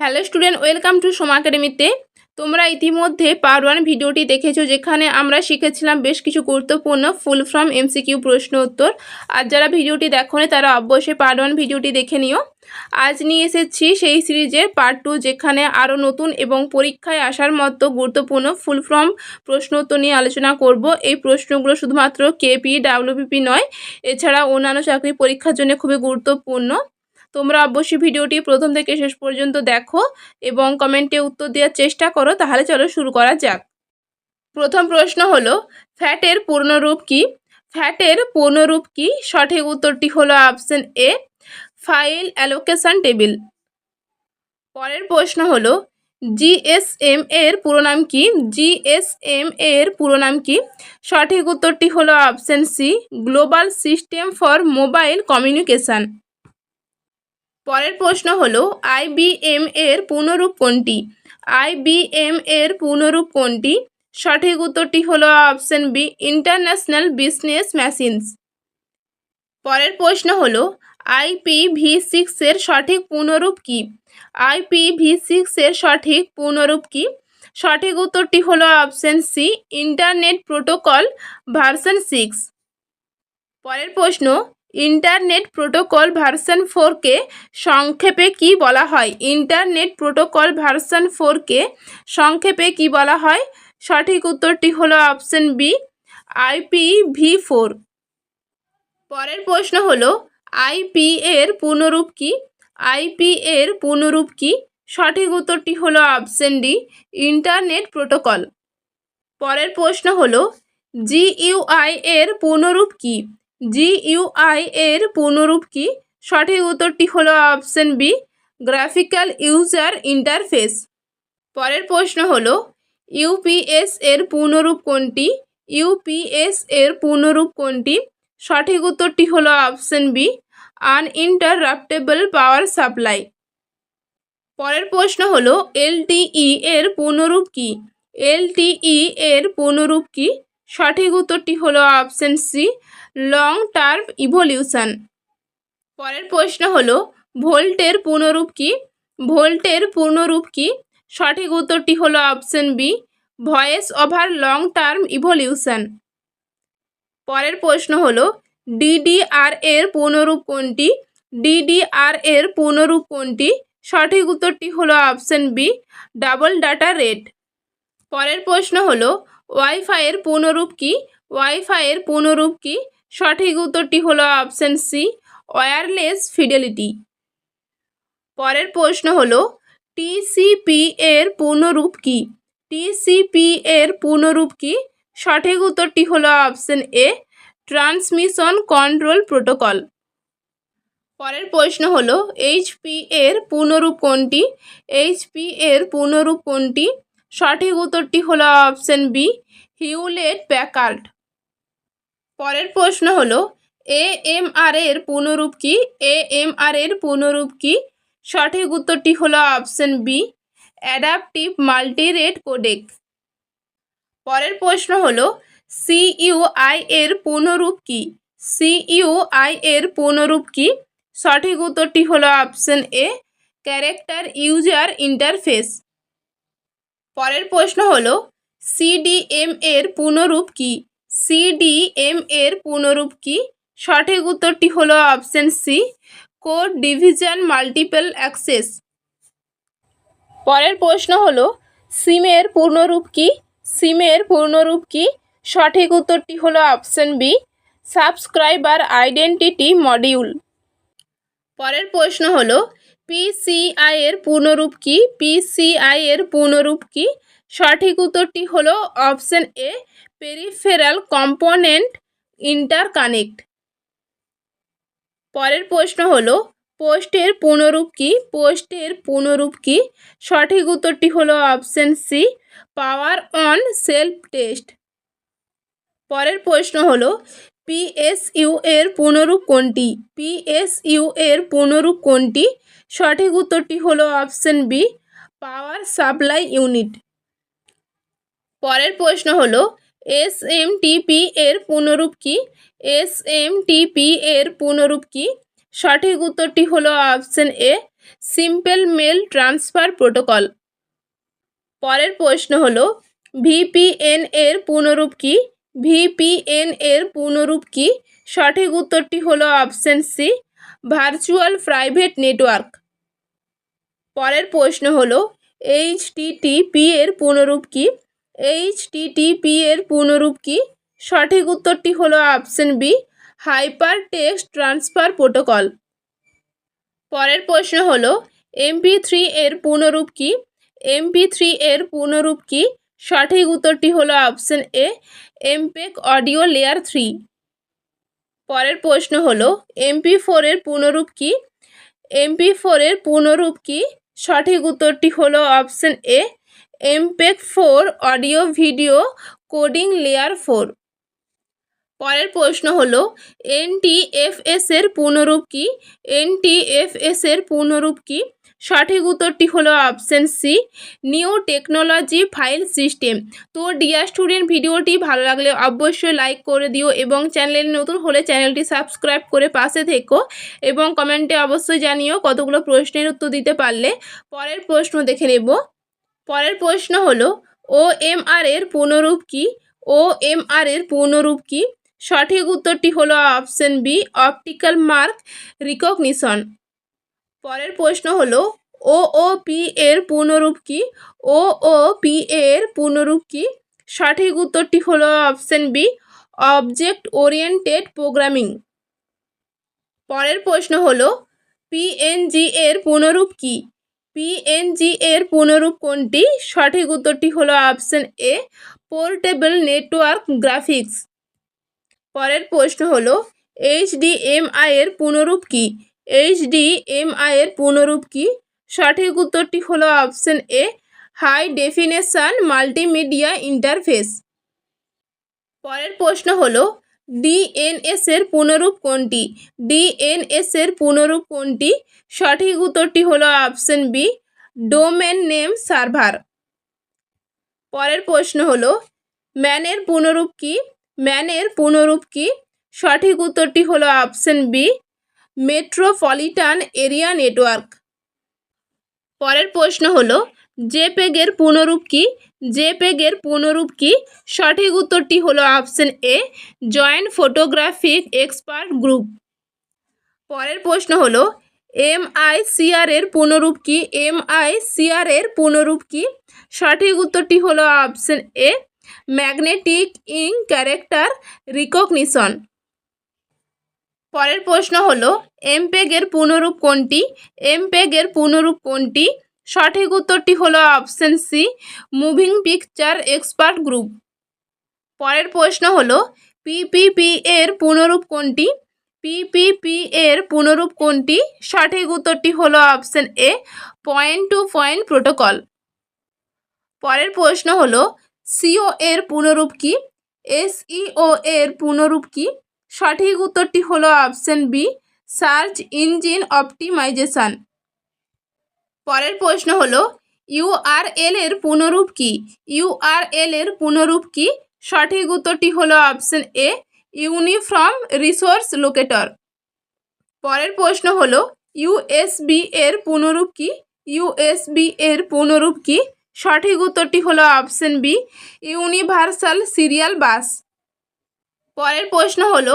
Hello student welcome to Soma একাডেমিতে তোমরা ইতিমধ্যে পার্ট ওয়ান ভিডিওটি দেখেছ, যেখানে আমরা শিখেছিলাম বেশ কিছু গুরুত্বপূর্ণ ফুল ফ্রম এমসিকিউ প্রশ্ন উত্তর। আর যারা ভিডিওটি দেখোনি, তারা অবশ্যই পার্ট ওয়ান ভিডিওটি দেখে নিও। আজ নিয়ে এসেছি সেই সিরিজের পার্ট টু যেখানে আরও নতুন এবং পরীক্ষায় আসার মতো গুরুত্বপূর্ণ ফুল ফর্ম প্রশ্ন উত্তর নিয়ে আলোচনা করব। এই প্রশ্নগুলো শুধুমাত্র কেপি ডাব্লিউবিপি নয়, এছাড়া অন্যান্য চাকরি পরীক্ষার জন্য খুবই গুরুত্বপূর্ণ। তোমরা অবশ্যই ভিডিওটি প্রথম থেকে শেষ পর্যন্ত দেখো এবং কমেন্টে উত্তর দেওয়ার চেষ্টা করো, তাহলে চলো শুরু করা যাক। প্রথম প্রশ্ন হলো ফ্যাটের পূর্ণরূপ কি? ফ্যাটের পূর্ণরূপ কি? সঠিক উত্তরটি হলো option A file allocation table পরের প্রশ্ন হলো জিএসএম এর পুরো নাম কি জিএসএম এর পুরো নাম কি? সঠিক উত্তরটি হলো option C global system for mobile communication পরের প্রশ্ন হলো আইবিএম এর পূর্ণরূপ কোনটি? আইবিএম এর পূর্ণরূপ কোনটি? সঠিক উত্তরটি হলো option B, international business machines. পরের প্রশ্ন হলো আইপি ভি সিক্সের সঠিক পূর্ণরূপ কি? আইপি ভি সিক্সের সঠিক পুনরূপ কি? সঠিক উত্তরটি হলো option C, internet protocol version six. পরের প্রশ্ন ইন্টারনেট প্রোটোকল ভার্সন ফোরকে সংক্ষেপে কি বলা হয়? ইন্টারনেট প্রোটোকল ভার্সন ফোরকে সংক্ষেপে কি বলা হয়? সঠিক উত্তরটি হলো option B IP V four. পরের প্রশ্ন হলো আইপি এর পূর্ণরূপ কি? আইপি এর পূর্ণরূপ কি? সঠিক উত্তরটি হলো অপশন ডি, ইন্টারনেট প্রোটোকল। পরের প্রশ্ন হলো জিইউআই এর পূর্ণরূপ কি? জিইউআই এর পূর্ণরূপ কি? সঠিক উত্তরটি হলো option B graphical user interface পরের প্রশ্ন হলো ইউপিএস এর পূর্ণরূপ কোনটি? ইউপিএস এর পূর্ণরূপ কোনটি? সঠিক উত্তরটি হলো option B un uninterruptible power supply পরের প্রশ্ন হলো এলটিই এর পূর্ণরূপ কি? এলটিই এর পূর্ণরূপ কি? সঠিক উত্তরটি হলো option C long term evolution পরের প্রশ্ন হলো, ভোল্টের পূর্ণরূপ কি? ভোল্টের পূর্ণরূপ কি? সঠিক উত্তরটি হলো option B voice over long term evolution পরের প্রশ্ন হলো ডিডিআর এর পূর্ণরূপ কোনটি? ডিডিআর এর পূর্ণরূপ কোনটি? সঠিক উত্তরটি হলো option B double data rate পরের প্রশ্ন হলো ওয়াইফাইয়ের পূর্ণরূপ কি? ওয়াইফাইয়ের পূর্ণরূপ কি? সঠিক উত্তরটি হলো অপশন সি ওয়্যারলেস ফিডেলিটি পরের প্রশ্ন হলো টিসিপি এর পূর্ণরূপ কি? টিসিপি এর পূর্ণরূপ কি? সঠিক উত্তরটি হলো option A transmission control protocol পরের প্রশ্ন হলো এইচপি এর পূর্ণরূপ কোনটি? এইচপি এর পূর্ণরূপ কোনটি? সঠিক উত্তরটি হলো অপশন বি হিউলেট প্যাকার্ড পরের প্রশ্ন হলো এ এম আর এর পূর্ণরূপ কি? এ এম আর এর পূর্ণরূপ কি? সঠিক উত্তরটি হলো option B adaptive multirate codec পরের প্রশ্ন হলো সিইউআই এর পূর্ণরূপ কি? সিইউআই এর পূর্ণরূপ কি? সঠিক উত্তরটি হলো option A character user interface পরের প্রশ্ন হলো সিডিএম এর পূর্ণরূপ কি? সিডিএম এর পূর্ণরূপ কি? সঠিক উত্তরটি হলো option C code division multiple access. পরের প্রশ্ন হলো, সিমের পূর্ণরূপ কি? সিমের পূর্ণরূপ কি? সঠিক উত্তরটি হলো option B subscriber identity module. পরের প্রশ্ন হলো পিসিআই এর পূর্ণরূপ কি? পিসিআই এর পূর্ণরূপ কি? সঠিক উত্তরটি হলো option A peripheral component interconnect পরের প্রশ্ন হলো, পোস্টের পুনরূপ কি? পোস্টের পুনরূপ কি? সঠিক উত্তরটি হলো option C power on self test পরের প্রশ্ন হলো পিএসইউ এর পুনরূপ কোনটি? পিএসইউ এর পুনরূপ কোনটি? সঠিক উত্তরটি হলো option B power supply unit পরের প্রশ্ন হলো এস এম টিপি এর পুনরূপ কি? এস এম টিপি এর পুনরূপ কি? সঠিক উত্তরটি হলো option A simple mail transfer protocol পরের প্রশ্ন হলো ভিপিএন এর পুনরূপ কি? ভিপিএন এর পুনরূপ কি? সঠিক উত্তরটি হলো option C virtual private network পরের প্রশ্ন হলো এইচটিটিপি এর পুনরূপ কি? এইচটিটিপি এর পুনরূপ কি? সঠিক উত্তরটি হলো option B hyper text transfer protocol. পরের প্রশ্ন হলো এমপি থ্রি এর পুনরূপ কি? এমপি থ্রি এর পুনরূপ কি? সঠিক উত্তরটি হলো option A, MPEG audio layer three. পরের প্রশ্ন হলো এমপি ফোর এর পুনরূপ কি? এমপি ফোর এর পুনরূপ কি? সঠিক উত্তরটি হলো option A MPEG four audio video coding layer four. পরের প্রশ্ন হলো এনটিএফএস এর পুনরূপ কি? এনটিএফএস এর পুনরূপ কি? সঠিক উত্তরটি হলো option C, new technology file system. তো ডিয়ার স্টুডেন্ট, ভিডিওটি ভালো লাগলে অবশ্যই লাইক করে দিও এবং চ্যানেলে নতুন হলে চ্যানেলটি সাবস্ক্রাইব করে পাশে থেকো এবং কমেন্টে অবশ্যই জানিও কতগুলো প্রশ্নের উত্তর দিতে পারলে। পরের প্রশ্ন দেখে নেব। পরের প্রশ্ন হলো ও এম আর এর পুনরূপ কি? ও এম আর এর পুনরূপ কি? সঠিক উত্তরটি হলো option B optical mark recognition পরের প্রশ্ন হলো ও ও পি এর পুনরূপ কি? ও ও পি এর পুনরূপ কি? সঠিক উত্তরটি হলো option B object oriented programming পরের প্রশ্ন হলো পিএনজি এর পুনরূপ কি? পিএনজি এর পুনরূপ কোনটি? সঠিক উত্তরটি হলো option A, portable network graphics. পরের প্রশ্ন হলো এইচডিএমআই এর পুনরূপ কি? এইচডিএমআই এর পুনরূপ কি? সঠিক উত্তরটি হলো option A, high definition multimedia interface. পরের প্রশ্ন হলো ডিএনএস এর পুনরূপ কোনটি? ডিএনএস এর পুনরূপ কোনটি? সঠিক উত্তরটি হলো option B, domain name server. পরের প্রশ্ন হলো, ম্যানের পুনরূপ কি? ম্যানের পুনরূপ কি? সঠিক উত্তরটি হলো option B, metropolitan area network. পরের প্রশ্ন হলো, জেপেগের পুনরূপ কি? জেপেগের পুনরূপ কি? সঠিক উত্তরটি হলো option A, joint photographic expert group. পরের প্রশ্ন হলো এম আই সিআর এর পুনরূপ কি? এম আই সিআর এর পুনরূপ কি? সঠিক উত্তরটি হলো option A magnetic ink character recognition পরের প্রশ্ন হলো এমপেগের পুনরূপ কোনটি? এমপেগের পুনরূপ কোনটি? সঠিক উত্তরটি হলো option C moving picture expert group পরের প্রশ্ন হলো পিপিপি এর পুনরূপ কোনটি? পিপিপি এর পুনরূপ কোনটি? সঠিক উত্তরটি হলো option A point to point protocol পরের প্রশ্ন হলো সিও এর পুনরূপ কি? এসইও এর পুনরূপ কি? সঠিক উত্তরটি হলো option B search engine optimisation পরের প্রশ্ন হলো ইউআরএল এর পুনরূপ কি? ইউআরএল এর পুনরূপ কি? সঠিক উত্তরটি হলো option A uniform resource locator. পরের প্রশ্ন হলো ইউএসবি এর পুনরূপ কি? ইউএসবি এর পুনরূপ কি? সঠিক উত্তরটি হলো option B, universal serial bus. পরের প্রশ্ন হলো,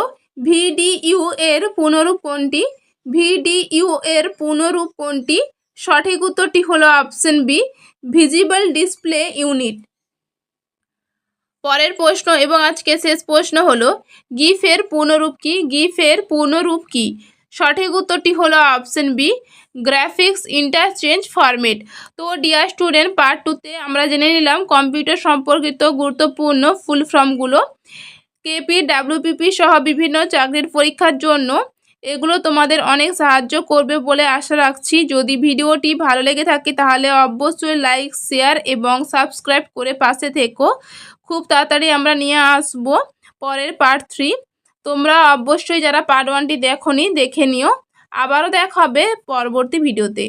ভিডিইউ এর পুনরূপ কোনটি? ভিডিইউ এর পুনরূপ কোনটি? সঠিক উত্তরটি হলো option B, visible display unit. পরের প্রশ্ন এবং আজকে শেষ প্রশ্ন হলো, গিফের পুনরূপ কি? গিফের পুনরূপ কি? সঠিক উত্তরটি হলো option B, graphics interchange format. তো, ডিয়ার স্টুডেন্ট পার্ট টুতে আমরা জেনে নিলাম কম্পিউটার সম্পর্কিত গুরুত্বপূর্ণ ফুল ফর্মগুলো। কেপি ডাব্লিউপিপি সহ বিভিন্ন চাকরির পরীক্ষার জন্য এগুলো তোমাদের অনেক সাহায্য করবে বলে আশা রাখছি। যদি ভিডিওটি ভালো লেগে থাকে তাহলে অবশ্যই লাইক শেয়ার এবং সাবস্ক্রাইব করে পাশে থেকো। খুব তাড়াতাড়ি আমরা নিয়ে আসব পরের পার্ট থ্রি তোমরা অবশ্যই যারা পার্ট ওয়ানটি দেখো দেখে নিও। আবারও দেখা হবে পরবর্তী ভিডিওতে।